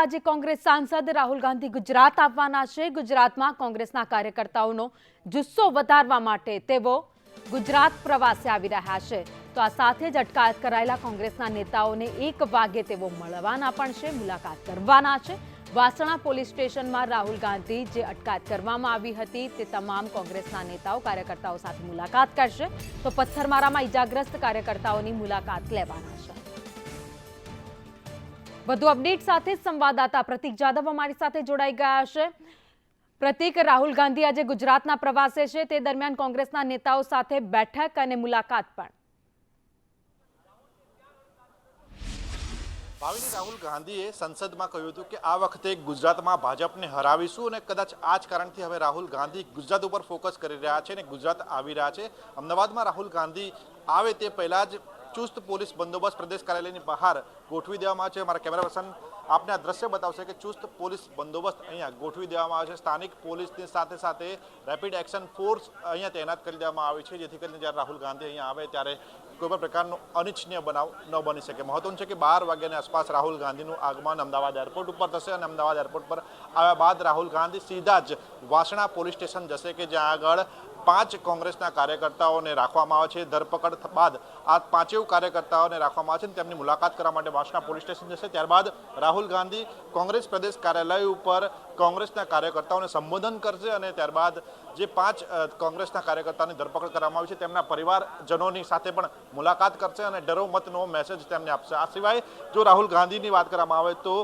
આજે કોંગ્રેસ સાંસદ રાહુલ ગાંધી ગુજરાત આવવાના છે. ગુજરાતમાં કોંગ્રેસના કાર્યકર્તાઓનો જુસ્સો વધારવા માટે તેઓ ગુજરાત પ્રવાસે આવી રહ્યા છે. તો આ સાથે જ અટકાયત કરાયેલા કોંગ્રેસના નેતાઓને એક વાગે તેઓ મળવાના પણ છે, મુલાકાત કરવાના છે. વાસણા પોલીસ સ્ટેશનમાં રાહુલ ગાંધી જે અટકાયત કરવામાં આવી હતી તે તમામ કોંગ્રેસના નેતાઓ, કાર્યકર્તાઓ સાથે મુલાકાત કરશે. તો પથ્થરમારામાં ઇજાગ્રસ્ત કાર્યકર્તાઓની મુલાકાત લેવાના છે. વધુ અપડેટ સાથે સંવાદદાતા પ્રતિક જાદવ અમારી સાથે જોડાઈ ગયા છે. પ્રતિક, રાહુલ ગાંધી આજે ગુજરાતના પ્રવાસે છે. તે દરમિયાન કોંગ્રેસના નેતાઓ સાથે બેઠક અને મુલાકાત પણ. ભાવિની રાહુલ ગાંધીએ સંસદમાં કહ્યું હતું કે આ વખતે ગુજરાતમાં ભાજપને હરાવીશું અને કદાચ આ જ કારણથી હવે રાહુલ ગાંધી ગુજરાત ઉપર ફોકસ કરી રહ્યા છે અને ગુજરાત આવી રહ્યા છે. અમદાવાદમાં રાહુલ ગાંધી આવે તે પહેલાં જ ચુસ્ત પોલીસ બંદોબસ્ત પ્રદેશ કાર્યાલયની બહાર ગોઠવી દેવામાં આવે છે. મારા કેમેરા પર્સન આપને આ દ્રશ્ય બતાવશે કે ચુસ્ત પોલીસ બંદોબસ્ત અહીંયા ગોઠવી દેવામાં આવે છે. સ્થાનિક પોલીસની સાથે સાથે રેપિડ એક્શન ફોર્સ અહીંયા તૈનાત કરી દેવામાં આવી છે, જેથી કરીને જ્યારે રાહુલ ગાંધી અહીંયા આવે ત્યારે કોઈ પણ પ્રકારનો અનિચ્છનીય બનાવ ન બની શકે. મહત્વનું છે કે બાર વાગ્યાની આસપાસ રાહુલ ગાંધીનું આગમન અમદાવાદ એરપોર્ટ ઉપર થશે અને અમદાવાદ એરપોર્ટ પર આવ્યા બાદ રાહુલ ગાંધી સીધા જ વાસણા પોલીસ સ્ટેશન જશે કે જ્યાં આગળ પાંચ કોંગ્રેસના કાર્યકર્તાઓને રાખવામાં આવે છે. ધરપકડ બાદ આ પાંચેય કાર્યકર્તાઓને રાખવામાં આવે છે તેમની મુલાકાત કરવા માટે વાસણા પોલીસ સ્ટેશન જશે. ત્યારબાદ રાહુલ ગાંધી કોંગ્રેસ પ્રદેશ કાર્યાલય ઉપર કોંગ્રેસના કાર્યકર્તાઓને સંબોધન કરશે અને ત્યારબાદ જે પાંચ કોંગ્રેસના કાર્યકર્તાની ધરપકડ કરવામાં આવી છે, તેમના પરિવારજનોની સાથે પણ મુલાકાત કરશે અને ડરો મતનો મેસેજ તેમને આપશે. આ સિવાય જો રાહુલ ગાંધીની વાત કરવામાં આવે તો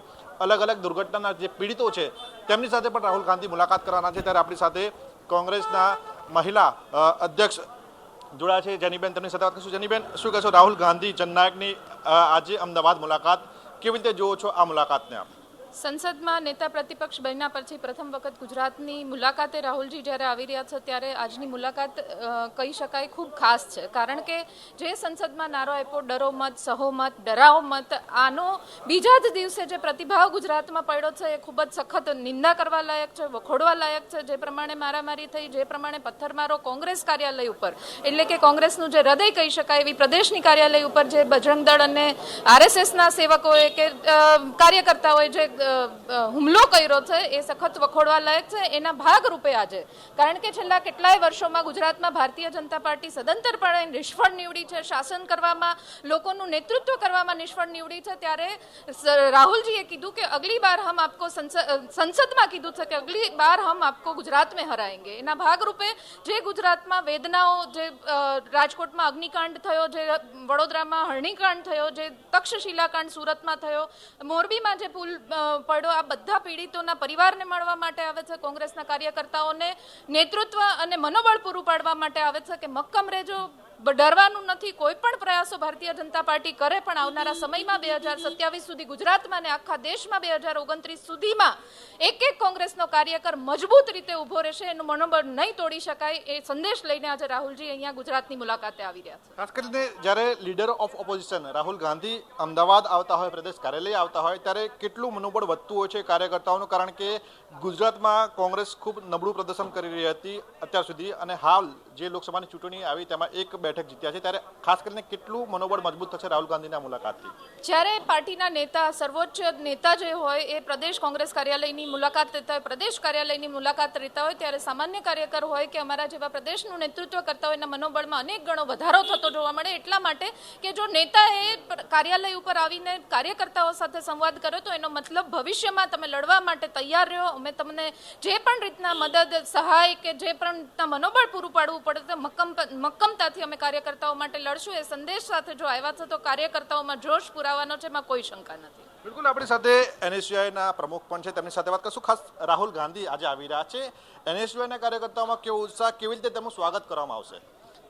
અલગ અલગ દુર્ઘટનાના જે પીડિતો છે, તેમની સાથે પણ રાહુલ ગાંધી મુલાકાત કરવાના છે. ત્યારે આપણી સાથે કોંગ્રેસના મહિલા અધ્યક્ષ જોડા છે. જેનીબેન, તેમની સાથે વાત કરીશું. જેનીબેન, શું કહેશો? રાહુલ ગાંધી જનનાયકની આજે અમદાવાદ મુલાકાત કેવી રીતે જુઓ છો આ મુલાકાતને આપ? સંસદમાં નેતા પ્રતિપક્ષ બન્યા પછી પ્રથમ વખત ગુજરાતની મુલાકાતે રાહુલજી જ્યારે આવી રહ્યા છે ત્યારે આજની મુલાકાત કહી શકાય ખૂબ ખાસ છે. કારણ કે જે સંસદમાં નારો આપ્યો, ડરો મત, સહો મત ડરાવો મત, આનો બીજા જ દિવસે જે પ્રતિભાવ ગુજરાતમાં પડ્યો છે એ ખૂબ જ સખત નિંદા કરવા લાયક છે, વખોડવા લાયક છે. જે પ્રમાણે મારામારી થઈ, જે પ્રમાણે પથ્થરમારો કોંગ્રેસ કાર્યાલય ઉપર, એટલે કે કોંગ્રેસનું જે હૃદય કહી શકાય એવી પ્રદેશની કાર્યાલય ઉપર જે બજરંગ દળ અને આરએસએસના સેવકોએ કે કાર્યકર્તાઓએ જે હુમલો કર્યો છે, એ સખત વખોડવા લાયક છે, એના ભાગરૂપે આજે. કારણ કે છેલ્લા કેટલાય વર્ષોમાં ગુજરાતમાં ભારતીય જનતા પાર્ટી સદંતરપણે નિષ્ફળ નીવડી છે, શાસન કરવામાં, લોકોનું નેતૃત્વ કરવામાં નિષ્ફળ નીવડી છે, ત્યારે રાહુલજીએ કીધું કે અગલી બાર હમ આપકો સંસદમાં કીધું છે કે અગલી બાર હમ આપકો ગુજરાત મેં હરાએંગે એના ભાગરૂપે જે ગુજરાતમાં વેદનાઓ, જે રાજકોટમાં અગ્નિકાંડ થયો, જે વડોદરામાં હરણીકાંડ થયો, જે તક્ષશિલાકાંડ સુરતમાં થયો, મોરબીમાં જે પુલ અ, પડ્યો આ બધા પીડિતોના પરિવારને મળવા માટે આવે છે કોંગ્રેસના કાર્યકર્તાઓને નેતૃત્વ અને મનોબળ પૂરું પાડવા માટે આવે છે કે મક્કમ રહેજો ડરવાનું નથી. કોઈ પણ પ્રયાસો ભારતીય જનતા પાર્ટી કરે, પણ આવનારા સમયમાં બે હજાર સત્યાવીસ સુધી ગુજરાતમાં અને આખા દેશમાં બે હજાર ઓગણત્રીસ સુધીમાં એક એક કોંગ્રેસનો કાર્યકર મજબૂત રીતે ઊભો રહેશે, એનું મનોબળ નહીં તોડી શકાય એ સંદેશ લઈને આજે રાહુલજી અહીંયા ગુજરાતની મુલાકાતે આવી રહ્યા છે. ખાસ કરીને જ્યારે leader of opposition Rahul Gandhi Ahmedabad આવતા હોય, પ્રદેશ કાર્યાલય આવતા હોય, ત્યારે કેટલું મનોબળ વધતું હોય છે કાર્યકર્તાઓનું? કારણ કે ગુજરાતમાં કોંગ્રેસ ખૂબ નબળું પ્રદર્શન કરી રહી હતી અત્યાર સુધી અને હાલ જે લોકસભાની ચૂંટણી આવી તેમાં એક બેઠક જીત્યા છે, ત્યારે ખાસ કરીને કેટલું મનોબળ મજબૂત થશે રાહુલ ગાંધીના મુલાકાતથી? જ્યારે પાર્ટીના નેતા, સર્વોચ્ચ નેતા જે હોય એ પ્રદેશ કોંગ્રેસ કાર્યાલયની મુલાકાત લેતા હોય, પ્રદેશ કાર્યાલયની મુલાકાત લેતા હોય, ત્યારે સામાન્ય કાર્યકર હોય કે અમારા જેવા પ્રદેશનું નેતૃત્વ કરતા હોય, એના મનોબળમાં અનેક ગણો વધારો થતો જોવા મળે. એટલા માટે કે જો નેતાએ એ કાર્યાલય ઉપર આવીને કાર્યકર્તાઓ સાથે સંવાદ કર્યો, તો એનો મતલબ ભવિષ્યમાં તમે લડવા માટે તૈયાર રહ્યો અમે તમને જે પણ રીતના મદદ, સહાય કે જે પણ રીતના મનોબળ પૂરું પાડવું પડે તો મક્કમ મક્કમતાથી અમે કાર્યકર્તાઓ માટે લડશું. એ સંદેશ સાથે જો આવ્યા છે, તો કાર્યકર્તાઓમાં જોશ પુરાવાનો છે, એમાં કોઈ શંકા નથી. બિલકુલ, આપણી સાથે એનએસયુઆઈના પ્રમુખ પણ છે. તેમની સાથે વાત કરશું. ખાસ રાહુલ ગાંધી આજે આવી રહ્યા છે. એનએસયુઆઈના કાર્યકર્તાઓમાં કેવો ઉત્સાહ, કેવી રીતે તેમનું સ્વાગત કરવામાં આવશે?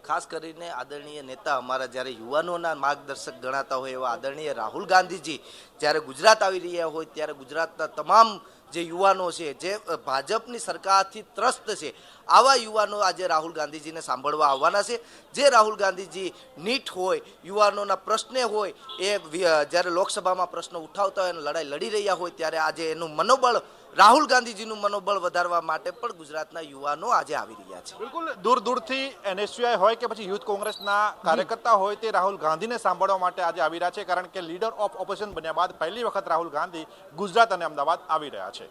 ખાસ કરીને આદરણીય નેતા અમારા જ્યારે યુવાનોના માર્ગદર્શક ગણાતા હોય એવા આદરણીય રાહુલ ગાંધીજી જ્યારે ગુજરાત આવી રહ્યા હોય ત્યારે ગુજરાતના તમામ જે યુવાનો છે, જે ભાજપની સરકારથી ત્રસ્ત છે, આવા યુવાનો આજે રાહુલ ગાંધીજીને સાંભળવા આવવાના છે. જે રાહુલ ગાંધીજી નીટ હોય, યુવાનોના પ્રશ્ને હોય, એ જ્યારે લોકસભામાં પ્રશ્ન ઉઠાવતા હોય અને લડાઈ લડી રહ્યા હોય, ત્યારે આજે એનું મનોબળ રાહુલ ગાંધીજીનું મનોબળ વધારવા માટે પણ ગુજરાતના યુવાનો આજે આવી રહ્યા છે. બિલકુલ દૂર દૂરથી એનએસયુઆઈ હોય કે પછી યુથ કોંગ્રેસના કાર્યકર્તા હોય તે રાહુલ ગાંધીને સાંભળવા માટે આજે આવી રહ્યા છે કારણ કે લીડર ઓફ ઓપોઝિશન બન્યા બાદ પહેલી વખત રાહુલ ગાંધી ગુજરાત અને અમદાવાદ આવી રહ્યા છે.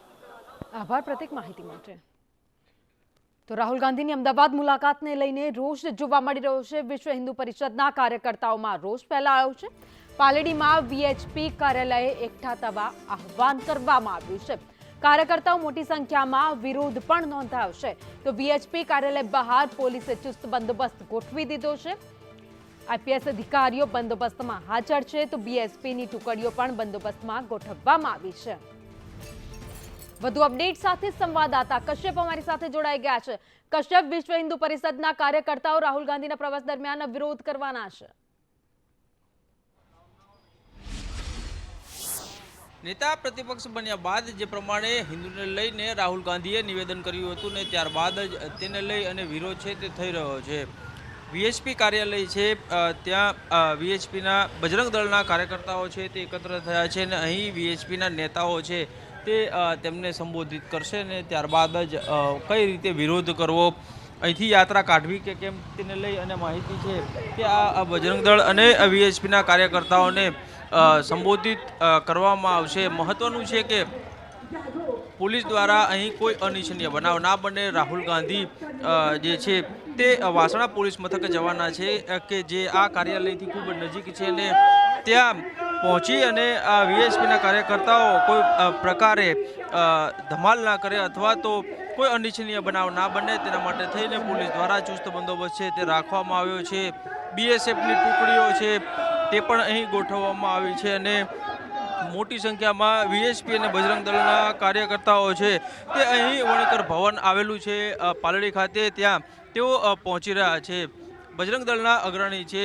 આભાર પ્રતિક માહિતી માટે. તો રાહુલ ગાંધીની અમદાવાદ મુલાકાતને લઈને રોષ જોવા મળી રહ્યો છે. વિશ્વ હિન્દુ પરિષદના કાર્યકર્તાઓમાં રોષ ફેલાયો છે. પાલડીમાં વીએચપી કાર્યાલયે એકઠા થવા આહવાન કરવામાં આવ્યું છે. કાર્યકર્તાઓ મોટી સંખ્યામાં વિરોધ પણ નોંધાવશે. તો વીએચપી કાર્યાલય બહાર પોલીસે ચુસ્ત બંદોબસ્ત ગોઠવી દીધો છે. આઈપીએસ અધિકારીઓ બંદોબસ્તમાં હાજર છે, તો બીએસપીની ટુકડીઓ પણ બંદોબસ્તમાં ગોઠવવામાં આવી છે. વધુ અપડેટ સાથે સંવાદદાતા કશ્યપ અમારી સાથે જોડાઈ ગયા છે. કશ્યપ, વિશ્વ હિન્દુ પરિષદના કાર્યકર્તાઓ રાહુલ ગાંધીના પ્રવાસ દરમિયાન વિરોધ કરવાના છે. નેતા પ્રતિપક્ષ બન્યા બાદ જે પ્રમાણે હિન્દુને લઈને રાહુલ ગાંધીએ નિવેદન કર્યું હતું ને ત્યારબાદ જ તેને લઈ અને વિરોધ છે તે થઈ રહ્યો છે. વીએચપી કાર્યાલય છે ત્યાં વીએચપીના બજરંગ દળના કાર્યકર્તાઓ છે તે એકત્ર થયા છે અને અહીં વીએચપીના નેતાઓ છે તે તેમને સંબોધિત કરશે ને ત્યારબાદ જ કઈ રીતે વિરોધ કરવો અહીંથી યાત્રા કાઢવી કે કેમ તેને લઈ અને માહિતી છે કે આ બજરંગ દળ અને વીએચપીના કાર્યકર્તાઓને સંબોધિત કરવામાં આવશે. મહત્વનું છે કે પોલીસ દ્વારા અહીં કોઈ અનિચ્છનીય બનાવ ના બને. રાહુલ ગાંધી જે છે તે વાસણા પોલીસ મથકે જવાના છે કે જે આ કાર્યાલયથી ખૂબ નજીક છે અને ત્યાં પહોંચી અને આ વીએસપીના કાર્યકર્તાઓ કોઈ પ્રકારે ધમાલ ના કરે અથવા તો કોઈ અનિચ્છનીય બનાવ ના બને તેના માટે થઈને પોલીસ દ્વારા ચુસ્ત બંદોબસ્ત છે તે રાખવામાં આવ્યો છે. બીએસએફની ટુકડીઓ છે તે પણ અહીં ગોઠવવામાં આવી છે અને મોટી સંખ્યામાં વીએસપી અને બજરંગ દળના કાર્યકર્તાઓ છે તે અહીં વણેકર ભવન આવેલું છે પાલડી ખાતે ત્યાં તેઓ પહોંચી રહ્યા છે. બજરંગ દળના અગ્રણી છે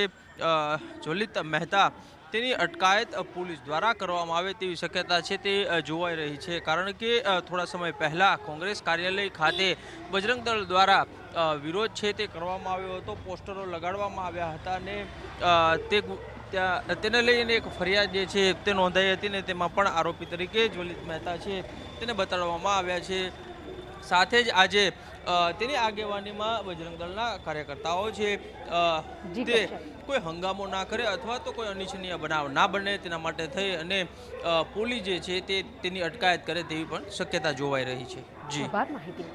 જોલિત મહેતા. તેની અટકાયત પોલીસ દ્વારા કરવામાં આવે તેવી શક્યતા છે તે જોવાઈ રહી છે. કારણ કે થોડા સમય પહેલાં કોંગ્રેસ કાર્યાલય ખાતે બજરંગ દળ દ્વારા વિરોધ છે તે કરવામાં આવ્યો હતો. પોસ્ટરો લગાડવામાં આવ્યા હતા અને તે તેને લઈને એક ફરિયાદ જે છે તે નોંધાઈ હતી ને તેમાં પણ આરોપી તરીકે જ્વલિત મહેતા છે. તેને બતાડવામાં આવ્યા છે. સાથે જ આજે તેની આગેવાનીમાં બજરંગ દળના કાર્યકર્તાઓ છે. તે કોઈ હંગામો ના કરે અથવા તો કોઈ અનિચ્છનીય બનાવ ના બને તેના માટે થઈ અને પોલીસ જે છે તે તેની અટકાયત કરે તેવી પણ શક્યતા જોવાઈ રહી છે. જી. માહિતી